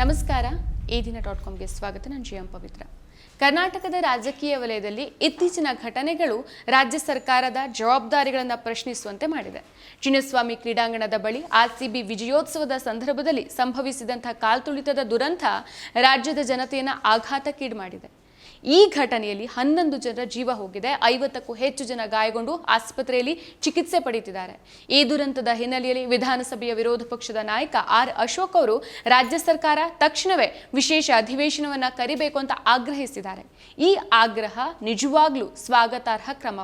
ನಮಸ್ಕಾರ. ಈ ದಿನ ಡಾಟ್ ಕಾಮ್ಗೆ ಸ್ವಾಗತ. ನಾನು ಜಿಎಂ ಪವಿತ್ರ. ಕರ್ನಾಟಕದ ರಾಜಕೀಯ ವಲಯದಲ್ಲಿ ಇತ್ತೀಚಿನ ಘಟನೆಗಳು ರಾಜ್ಯ ಸರ್ಕಾರದ ಜವಾಬ್ದಾರಿಗಳನ್ನು ಪ್ರಶ್ನಿಸುವಂತೆ ಮಾಡಿದೆ. ಚಿನ್ನಸ್ವಾಮಿ ಕ್ರೀಡಾಂಗಣದ ಬಳಿ ಆರ್ಸಿಬಿ ವಿಜಯೋತ್ಸವದ ಸಂದರ್ಭದಲ್ಲಿ ಸಂಭವಿಸಿದಂತಹ ಕಾಲ್ತುಳಿತದ ದುರಂತ ರಾಜ್ಯದ ಜನತೆಯನ್ನು ಆಘಾತಕ್ಕೀಡು ಮಾಡಿದೆ. ಈ ಘಟನೆಯಲ್ಲಿ ಹನ್ನೊಂದು ಜನರ ಜೀವ ಹೋಗಿದೆ. ಐವತ್ತಕ್ಕೂ ಹೆಚ್ಚು ಜನ ಗಾಯಗೊಂಡು ಆಸ್ಪತ್ರೆಯಲ್ಲಿ ಚಿಕಿತ್ಸೆ ಪಡೆಯುತ್ತಿದ್ದಾರೆ. ಈ ದುರಂತದ ಹಿನ್ನೆಲೆಯಲ್ಲಿ ವಿಧಾನಸಭೆಯ ವಿರೋಧ ಪಕ್ಷದ ನಾಯಕ ಆರ್ ಅಶೋಕ್ ಅವರು ರಾಜ್ಯ ಸರ್ಕಾರ ತಕ್ಷಣವೇ ವಿಶೇಷ ಅಧಿವೇಶನವನ್ನ ಕರಿಬೇಕು ಅಂತ ಆಗ್ರಹಿಸಿದ್ದಾರೆ. ಈ ಆಗ್ರಹ ನಿಜವಾಗ್ಲೂ ಸ್ವಾಗತಾರ್ಹ ಕ್ರಮ.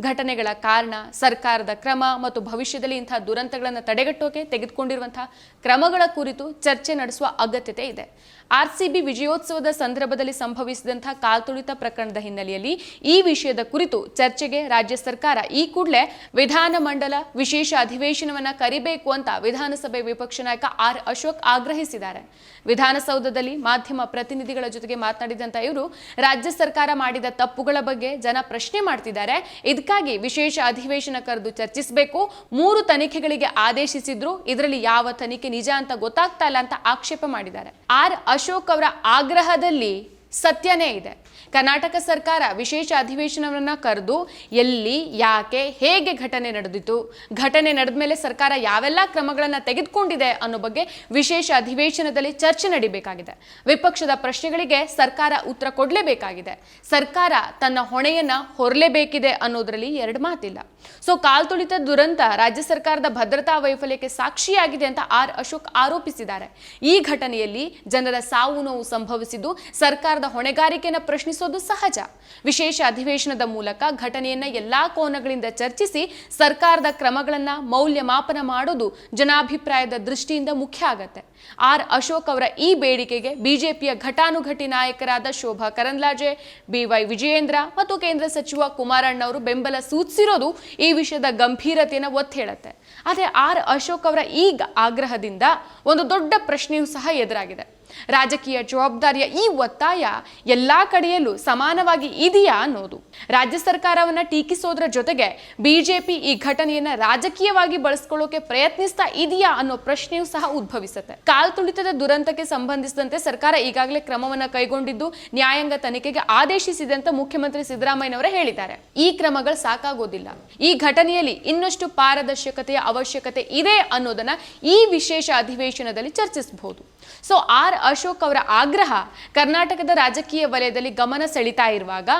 ಘಟನೆಗಳ ಕಾರಣ, ಸರ್ಕಾರದ ಕ್ರಮ ಮತ್ತು ಭವಿಷ್ಯದಲ್ಲಿ ಇಂತಹ ದುರಂತಗಳನ್ನು ತಡೆಗಟ್ಟೋಕೆ ತೆಗೆದುಕೊಂಡಿರುವಂತಹ ಕ್ರಮಗಳ ಕುರಿತು ಚರ್ಚೆ ನಡೆಸುವ ಅಗತ್ಯತೆ ಇದೆ. ಆರ್ಸಿಬಿ ವಿಜಯೋತ್ಸವದ ಸಂದರ್ಭದಲ್ಲಿ ಸಂಭವಿಸಿದಂತಹ ಕಾಲ್ತುಳಿತ ಪ್ರಕರಣದ ಹಿನ್ನೆಲೆಯಲ್ಲಿ ಈ ವಿಷಯದ ಕುರಿತು ಚರ್ಚೆಗೆ ರಾಜ್ಯ ಸರ್ಕಾರ ಈ ಕೂಡಲೇ ವಿಧಾನಮಂಡಲ ವಿಶೇಷ ಅಧಿವೇಶನವನ್ನ ಕರಿಬೇಕು ಅಂತ ವಿಧಾನಸಭೆ ವಿಪಕ್ಷ ನಾಯಕ ಆರ್ ಅಶೋಕ್ ಆಗ್ರಹಿಸಿದ್ದಾರೆ. ವಿಧಾನಸೌಧದಲ್ಲಿ ಮಾಧ್ಯಮ ಪ್ರತಿನಿಧಿಗಳ ಜೊತೆಗೆ ಮಾತನಾಡಿದಂತ ಇವರು, ರಾಜ್ಯ ಸರ್ಕಾರ ಮಾಡಿದ ತಪ್ಪುಗಳ ಬಗ್ಗೆ ಜನ ಪ್ರಶ್ನೆ ಮಾಡ್ತಿದ್ದಾರೆ. ಇದಕ್ಕಾಗಿ ವಿಶೇಷ ಅಧಿವೇಶನ ಕರೆದು ಚರ್ಚಿಸಬೇಕು. ಮೂರು ತನಿಖೆಗಳಿಗೆ ಆದೇಶಿಸಿದ್ರು. ಇದರಲ್ಲಿ ಯಾವ ತನಿಖೆ ನಿಜ ಅಂತ ಗೊತ್ತಾಗ್ತಾ ಇಲ್ಲ ಅಂತ ಆಕ್ಷೇಪ ಮಾಡಿದ್ದಾರೆ. ಆರ್ ಅಶೋಕ್ ಅವರ ಆಗ್ರಹದಲ್ಲಿ ಸತ್ಯನೇ ಇದೆ. ಕರ್ನಾಟಕ ಸರ್ಕಾರ ವಿಶೇಷ ಅಧಿವೇಶನವನ್ನ ಕರೆದು ಎಲ್ಲಿ, ಯಾಕೆ, ಹೇಗೆ ಘಟನೆ ನಡೆದಿತ್ತು, ಘಟನೆ ನಡೆದ ಮೇಲೆ ಸರ್ಕಾರ ಯಾವೆಲ್ಲ ಕ್ರಮಗಳನ್ನು ತೆಗೆದುಕೊಂಡಿದೆ ಅನ್ನೋ ಬಗ್ಗೆ ವಿಶೇಷ ಅಧಿವೇಶನದಲ್ಲಿ ಚರ್ಚೆ ನಡಿಬೇಕಾಗಿದೆ. ವಿಪಕ್ಷದ ಪ್ರಶ್ನೆಗಳಿಗೆ ಸರ್ಕಾರ ಉತ್ತರ ಕೊಡಲೇಬೇಕಾಗಿದೆ. ಸರ್ಕಾರ ತನ್ನ ಹೊಣೆಯನ್ನ ಹೊರಲೇಬೇಕಿದೆ ಅನ್ನೋದರಲ್ಲಿ ಎರಡು ಮಾತಿಲ್ಲ. ಸೊ ಕಾಲ್ತುಳಿತ ದುರಂತ ರಾಜ್ಯ ಸರ್ಕಾರದ ಭದ್ರತಾ ವೈಫಲ್ಯಕ್ಕೆ ಸಾಕ್ಷಿಯಾಗಿದೆ ಅಂತ ಆರ್ ಅಶೋಕ್ ಆರೋಪಿಸಿದ್ದಾರೆ. ಈ ಘಟನೆಯಲ್ಲಿ ಜನರ ಸಾವು ನೋವು ಸಂಭವಿಸಿದ್ದು ಸರ್ಕಾರದ ಹೊಣೆಗಾರಿಕೆಯನ್ನು ಪ್ರಶ್ನಿಸೋದು ಸಹಜ. ವಿಶೇಷ ಅಧಿವೇಶನದ ಮೂಲಕ ಘಟನೆಯನ್ನ ಎಲ್ಲಾ ಕೋನಗಳಿಂದ ಚರ್ಚಿಸಿ ಸರ್ಕಾರದ ಕ್ರಮಗಳನ್ನ ಮೌಲ್ಯಮಾಪನ ಮಾಡೋದು ಜನಾಭಿಪ್ರಾಯದ ದೃಷ್ಟಿಯಿಂದ ಮುಖ್ಯ ಆಗತ್ತೆ. ಆರ್ ಅಶೋಕ್ ಅವರ ಈ ಬೇಡಿಕೆಗೆ ಬಿಜೆಪಿಯ ಘಟಾನುಘಟಿ ನಾಯಕರಾದ ಶೋಭಾ ಕರಂದ್ಲಾಜೆ ಬಿವೈ ವಿಜಯೇಂದ್ರ ಮತ್ತು ಕೇಂದ್ರ ಸಚಿವ ಕುಮಾರಣ್ಣ ಅವರು ಬೆಂಬಲ ಸೂಚಿಸಿರೋದು ಈ ವಿಷಯದ ಗಂಭೀರತೆಯನ್ನು ಒತ್ತಿ ಹೇಳುತ್ತೆ. ಆದರೆ ಆರ್ ಅಶೋಕ್ ಅವರ ಈ ಆಗ್ರಹದಿಂದ ಒಂದು ದೊಡ್ಡ ಪ್ರಶ್ನೆಯೂ ಸಹ ಎದುರಾಗಿದೆ. ರಾಜಕೀಯ ಜವಾಬ್ದಾರಿಯ ಈ ಒತ್ತಾಯ ಎಲ್ಲಾ ಕಡೆಯಲ್ಲೂ ಸಮಾನವಾಗಿ ಇದೆಯಾ ಅನ್ನೋದು. ರಾಜ್ಯ ಸರ್ಕಾರವನ್ನ ಟೀಕಿಸೋದ್ರ ಜೊತೆಗೆ ಬಿಜೆಪಿ ಈ ಘಟನೆಯನ್ನ ರಾಜಕೀಯವಾಗಿ ಬಳಸ್ಕೊಳ್ಳೋಕೆ ಪ್ರಯತ್ನಿಸ್ತಾ ಇದೆಯಾ ಅನ್ನೋ ಪ್ರಶ್ನೆಯೂ ಸಹ ಉದ್ಭವಿಸುತ್ತೆ. ಕಾಲ್ತುಳಿತದ ದುರಂತಕ್ಕೆ ಸಂಬಂಧಿಸಿದಂತೆ ಸರ್ಕಾರ ಈಗಾಗಲೇ ಕ್ರಮವನ್ನ ಕೈಗೊಂಡಿದ್ದು ನ್ಯಾಯಾಂಗ ತನಿಖೆಗೆ ಆದೇಶಿಸಿದೆ ಅಂತ ಮುಖ್ಯಮಂತ್ರಿ ಸಿದ್ದರಾಮಯ್ಯನವರೇ ಹೇಳಿದ್ದಾರೆ. ಈ ಕ್ರಮಗಳು ಸಾಕಾಗೋದಿಲ್ಲ. ಈ ಘಟನೆಯಲ್ಲಿ ಇನ್ನಷ್ಟು ಪಾರದರ್ಶಕತೆಯ ಅವಶ್ಯಕತೆ ಇದೆ ಅನ್ನೋದನ್ನ ಈ ವಿಶೇಷ ಅಧಿವೇಶನದಲ್ಲಿ ಚರ್ಚಿಸಬಹುದು ಸೊ ಆರ್ ಅಶೋಕ್ ಅವರ ಆಗ್ರಹ ಕರ್ನಾಟಕದ ರಾಜಕೀಯ ವಲಯದಲ್ಲಿ ಗಮನ ಸೆಳೀತಾ ಇರುವಾಗ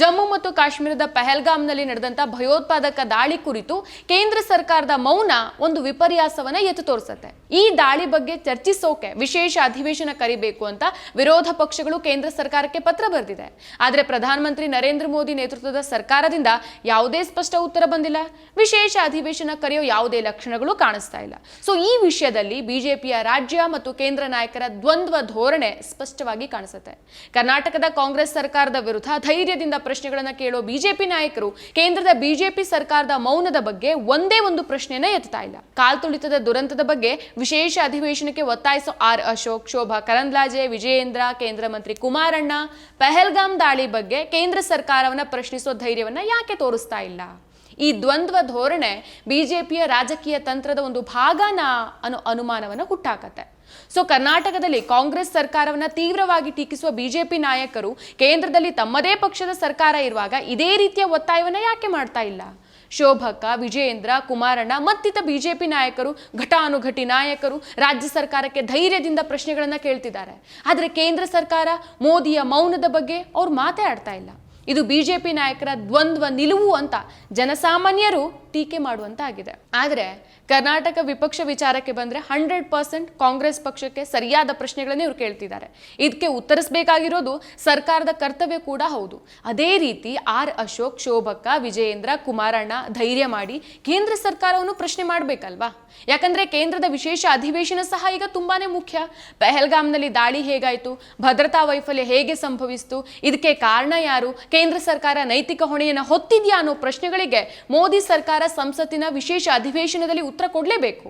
ಜಮ್ಮು ಮತ್ತು ಕಾಶ್ಮೀರದ ಪೆಹಲ್ಗಾಮ್ನಲ್ಲಿ ನಡೆದಂತ ಭಯೋತ್ಪಾದಕ ದಾಳಿ ಕುರಿತು ಕೇಂದ್ರ ಸರ್ಕಾರದ ಮೌನ ಒಂದು ವಿಪರ್ಯಾಸವನ್ನ ಎತ್ತು ತೋರಿಸುತ್ತೆ. ಈ ದಾಳಿ ಬಗ್ಗೆ ಚರ್ಚಿಸೋಕೆ ವಿಶೇಷ ಅಧಿವೇಶನ ಕರಿಬೇಕು ಅಂತ ವಿರೋಧ ಪಕ್ಷಗಳು ಕೇಂದ್ರ ಸರ್ಕಾರಕ್ಕೆ ಪತ್ರ ಬರೆದಿದೆ. ಆದರೆ ಪ್ರಧಾನಮಂತ್ರಿ ನರೇಂದ್ರ ಮೋದಿ ನೇತೃತ್ವದ ಸರ್ಕಾರದಿಂದ ಯಾವುದೇ ಸ್ಪಷ್ಟ ಉತ್ತರ ಬಂದಿಲ್ಲ. ವಿಶೇಷ ಅಧಿವೇಶನ ಕರೆಯೋ ಯಾವುದೇ ಲಕ್ಷಣಗಳು ಕಾಣಿಸ್ತಾ ಇಲ್ಲ. ಸೊ ಈ ವಿಷಯದಲ್ಲಿ ಬಿಜೆಪಿಯ ರಾಜ್ಯ ಮತ್ತು ಕೇಂದ್ರ ನಾಯಕರ ದ್ವಂದ್ವ ಧೋರಣೆ ಸ್ಪಷ್ಟವಾಗಿ ಕಾಣಿಸುತ್ತೆ. ಕರ್ನಾಟಕದ ಕಾಂಗ್ರೆಸ್ ಸರ್ಕಾರದ ವಿರುದ್ಧ ಧೈರ್ಯದಿಂದ ಪ್ರಶ್ನೆಗಳನ್ನು ಕೇಳೋ ಬಿಜೆಪಿ ನಾಯಕರು ಕೇಂದ್ರದ ಬಿಜೆಪಿ ಸರ್ಕಾರದ ಮೌನದ ಬಗ್ಗೆ ಒಂದೇ ಒಂದು ಪ್ರಶ್ನೆಯನ್ನ ಎತ್ತಾ ಇಲ್ಲ. ಕಾಲ್ತುಳಿತದ ದುರಂತದ ಬಗ್ಗೆ ವಿಶೇಷ ಅಧಿವೇಶನಕ್ಕೆ ಒತ್ತಾಯಿಸೋ ಆರ್ ಅಶೋಕ್, ಶೋಭಾ ಕರಂದ್ಲಾಜೆ, ವಿಜಯೇಂದ್ರ, ಕೇಂದ್ರ ಮಂತ್ರಿ ಕುಮಾರಣ್ಣ, ಪೆಹಲ್ಗಾಮ್ ದಾಳಿ ಬಗ್ಗೆ ಕೇಂದ್ರ ಸರ್ಕಾರವನ್ನ ಪ್ರಶ್ನಿಸೋ ಧೈರ್ಯವನ್ನ ಯಾಕೆ ತೋರಿಸ್ತಾ ಇಲ್ಲ? ಈ ದ್ವಂದ್ವ ಧೋರಣೆ ಬಿಜೆಪಿಯ ರಾಜಕೀಯ ತಂತ್ರದ ಒಂದು ಭಾಗನ ಅನು ಅನುಮಾನವನ್ನು ಹುಟ್ಟಾಕತ್ತೆ. ಸೊ ಕರ್ನಾಟಕದಲ್ಲಿ ಕಾಂಗ್ರೆಸ್ ಸರ್ಕಾರವನ್ನ ತೀವ್ರವಾಗಿ ಟೀಕಿಸುವ ಬಿಜೆಪಿ ನಾಯಕರು ಕೇಂದ್ರದಲ್ಲಿ ತಮ್ಮದೇ ಪಕ್ಷದ ಸರ್ಕಾರ ಇರುವಾಗ ಇದೇ ರೀತಿಯ ಒತ್ತಾಯವನ್ನ ಯಾಕೆ ಮಾಡ್ತಾ ಇಲ್ಲ? ಶೋಭಕ್ಕ, ವಿಜಯೇಂದ್ರ, ಕುಮಾರಣ್ಣ ಮತ್ತಿತ ಬಿಜೆಪಿ ನಾಯಕರು, ಘಟಾನುಘಟಿ ನಾಯಕರು ರಾಜ್ಯ ಸರ್ಕಾರಕ್ಕೆ ಧೈರ್ಯದಿಂದ ಪ್ರಶ್ನೆಗಳನ್ನು ಕೇಳ್ತಿದ್ದಾರೆ. ಆದರೆ ಕೇಂದ್ರ ಸರ್ಕಾರ ಮೋದಿಯ ಮೌನದ ಬಗ್ಗೆ ಅವ್ರು ಮಾತೇ ಆಡ್ತಾ ಇಲ್ಲ. ಇದು ಬಿಜೆಪಿ ನಾಯಕರ ದ್ವಂದ್ವ ನಿಲುವು ಅಂತ ಜನಸಾಮಾನ್ಯರು ಟೀಕೆ ಮಾಡುವಂತಾಗಿದೆ. ಆದರೆ ಕರ್ನಾಟಕ ವಿಪಕ್ಷ ವಿಚಾರಕ್ಕೆ ಬಂದ್ರೆ ಹಂಡ್ರೆಡ್ ಪರ್ಸೆಂಟ್ ಕಾಂಗ್ರೆಸ್ ಪಕ್ಷಕ್ಕೆ ಸರಿಯಾದ ಪ್ರಶ್ನೆಗಳನ್ನೇ ಇವ್ರು ಕೇಳ್ತಿದ್ದಾರೆ. ಇದಕ್ಕೆ ಉತ್ತರಿಸಬೇಕಾಗಿರೋದು ಸರ್ಕಾರದ ಕರ್ತವ್ಯ ಕೂಡ ಹೌದು. ಅದೇ ರೀತಿ ಆರ್ ಅಶೋಕ್, ಶೋಭಕ್ಕ, ವಿಜಯೇಂದ್ರ, ಕುಮಾರಣ್ಣ ಧೈರ್ಯ ಮಾಡಿ ಕೇಂದ್ರ ಸರ್ಕಾರವನ್ನು ಪ್ರಶ್ನೆ ಮಾಡಬೇಕಲ್ವಾ? ಯಾಕಂದ್ರೆ ಕೇಂದ್ರದ ವಿಶೇಷ ಅಧಿವೇಶನ ಸಹ ಈಗ ತುಂಬಾನೇ ಮುಖ್ಯ. ಪೆಹಲ್ಗಾಮ್ನಲ್ಲಿ ದಾಳಿ ಹೇಗಾಯಿತು? ಭದ್ರತಾ ವೈಫಲ್ಯ ಹೇಗೆ ಸಂಭವಿಸಿತು? ಇದಕ್ಕೆ ಕಾರಣ ಯಾರು? ಕೇಂದ್ರ ಸರ್ಕಾರ ನೈತಿಕ ಹೊಣೆಯನ್ನು ಹೊತ್ತಿದ್ಯಾ ಅನ್ನೋ ಪ್ರಶ್ನೆಗಳಿಗೆ ಮೋದಿ ಸರ್ಕಾರ ಸಂಸತ್ತಿನ ವಿಶೇಷ ಅಧಿವೇಶನದಲ್ಲಿ ಉತ್ತರ ಕೊಡಲೇಬೇಕು.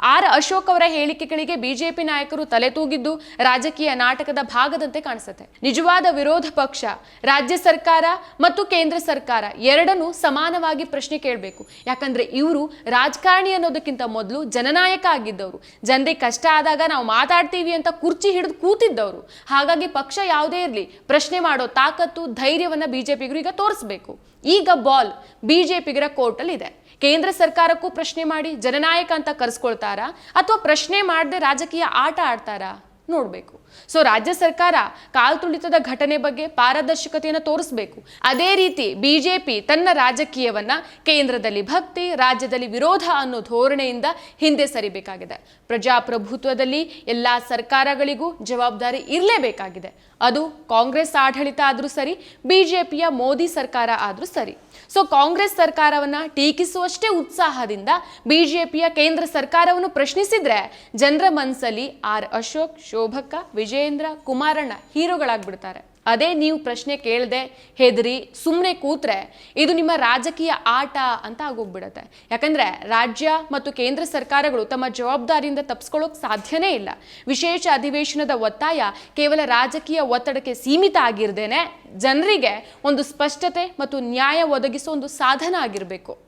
ಆರ್ ಅಶೋಕ್ ಅವರ ಹೇಳಿಕೆಗಳಿಗೆ ಬಿಜೆಪಿ ನಾಯಕರು ತಲೆ ತೂಗಿದ್ದು ರಾಜಕೀಯ ನಾಟಕದ ಭಾಗದಂತೆ ಕಾಣಿಸುತ್ತೆ. ನಿಜವಾದ ವಿರೋಧ ಪಕ್ಷ, ರಾಜ್ಯ ಸರ್ಕಾರ ಮತ್ತು ಕೇಂದ್ರ ಸರ್ಕಾರ ಎರಡನ್ನೂ ಸಮಾನವಾಗಿ ಪ್ರಶ್ನೆ ಕೇಳಬೇಕು. ಯಾಕಂದ್ರೆ ಇವರು ರಾಜಕಾರಣಿ ಅನ್ನೋದಕ್ಕಿಂತ ಮೊದಲು ಜನನಾಯಕ ಆಗಿದ್ದವರು. ಜನರಿಗೆ ಕಷ್ಟ ಆದಾಗ ನಾವು ಮಾತಾಡ್ತೀವಿ ಅಂತ ಕುರ್ಚಿ ಹಿಡಿದು ಕೂತಿದ್ದವರು. ಹಾಗಾಗಿ ಪಕ್ಷ ಯಾವುದೇ ಇರಲಿ, ಪ್ರಶ್ನೆ ಮಾಡೋ ತಾಕತ್ತು, ಧೈರ್ಯವನ್ನ ಬಿಜೆಪಿಗರು ಈಗ ತೋರಿಸ್ಬೇಕು. ಈಗ ಬಾಲ್ ಬಿಜೆಪಿಗರ ಕೋರ್ಟಲ್ಲಿ ಇದೆ ಕೇಂದ್ರ ಸರ್ಕಾರಕ್ಕೂ ಪ್ರಶ್ನೆ ಮಾಡಿ ಜನನಾಯಕ ಅಂತ ಕರೆಸ್ಕೊಳ್ತಾರಾ? ಅಥವಾ ಪ್ರಶ್ನೆ ಮಾಡದೆ ರಾಜಕೀಯ ಆಟ ಆಡ್ತಾರಾ? ನೋಡಬೇಕು. ಸೊ ರಾಜ್ಯ ಸರ್ಕಾರ ಕಾಲ್ತುಳಿತದ ಘಟನೆ ಬಗ್ಗೆ ಪಾರದರ್ಶಕತೆಯನ್ನು ತೋರಿಸಬೇಕು. ಅದೇ ರೀತಿ ಬಿಜೆಪಿ ತನ್ನ ರಾಜಕೀಯವನ್ನ ಕೇಂದ್ರದಲ್ಲಿ ಭಕ್ತಿ, ರಾಜ್ಯದಲ್ಲಿ ವಿರೋಧ ಅನ್ನೋ ಧೋರಣೆಯಿಂದ ಹಿಂದೆ ಸರಿಬೇಕಾಗಿದೆ. ಪ್ರಜಾಪ್ರಭುತ್ವದಲ್ಲಿ ಎಲ್ಲಾ ಸರ್ಕಾರಗಳಿಗೂ ಜವಾಬ್ದಾರಿ ಇರಲೇಬೇಕಾಗಿದೆ. ಅದು ಕಾಂಗ್ರೆಸ್ ಆಡಳಿತ ಆದರೂ ಸರಿ, ಬಿಜೆಪಿಯ ಮೋದಿ ಸರ್ಕಾರ ಆದರೂ ಸರಿ. ಸೊ ಕಾಂಗ್ರೆಸ್ ಸರ್ಕಾರವನ್ನ ಟೀಕಿಸುವಷ್ಟೇ ಉತ್ಸಾಹದಿಂದ ಬಿಜೆಪಿಯ ಕೇಂದ್ರ ಸರ್ಕಾರವನ್ನು ಪ್ರಶ್ನಿಸಿದ್ರೆ, ಜನರ ಮನಸ್ಸಲ್ಲಿ ಆರ್ ಅಶೋಕ್ ಶೋಭಕ್ಕ ವಿಜಯೇಂದ್ರ ಕುಮಾರಣ್ಣ ಹೀರೋಗಳಾಗ್ಬಿಡ್ತಾರೆ. ಅದೇ ನೀವು ಪ್ರಶ್ನೆ ಕೇಳದೆ ಹೆದರಿ ಸುಮ್ಮನೆ ಕೂತ್ರೆ ಇದು ನಿಮ್ಮ ರಾಜಕೀಯ ಆಟ ಅಂತ ಆಗೋಗ್ಬಿಡತ್ತೆ. ಯಾಕಂದ್ರೆ ರಾಜ್ಯ ಮತ್ತು ಕೇಂದ್ರ ಸರ್ಕಾರಗಳು ತಮ್ಮ ಜವಾಬ್ದಾರಿಯಿಂದ ತಪ್ಪಿಸ್ಕೊಳ್ಳೋಕೆ ಸಾಧ್ಯನೇ ಇಲ್ಲ. ವಿಶೇಷ ಅಧಿವೇಶನದ ಒತ್ತಾಯ ಕೇವಲ ರಾಜಕೀಯ ಒತ್ತಡಕ್ಕೆ ಸೀಮಿತ ಆಗಿರದೇನೆ ಜನರಿಗೆ ಒಂದು ಸ್ಪಷ್ಟತೆ ಮತ್ತು ನ್ಯಾಯ ಒದಗಿಸೋ ಒಂದು ಸಾಧನ ಆಗಿರಬೇಕು.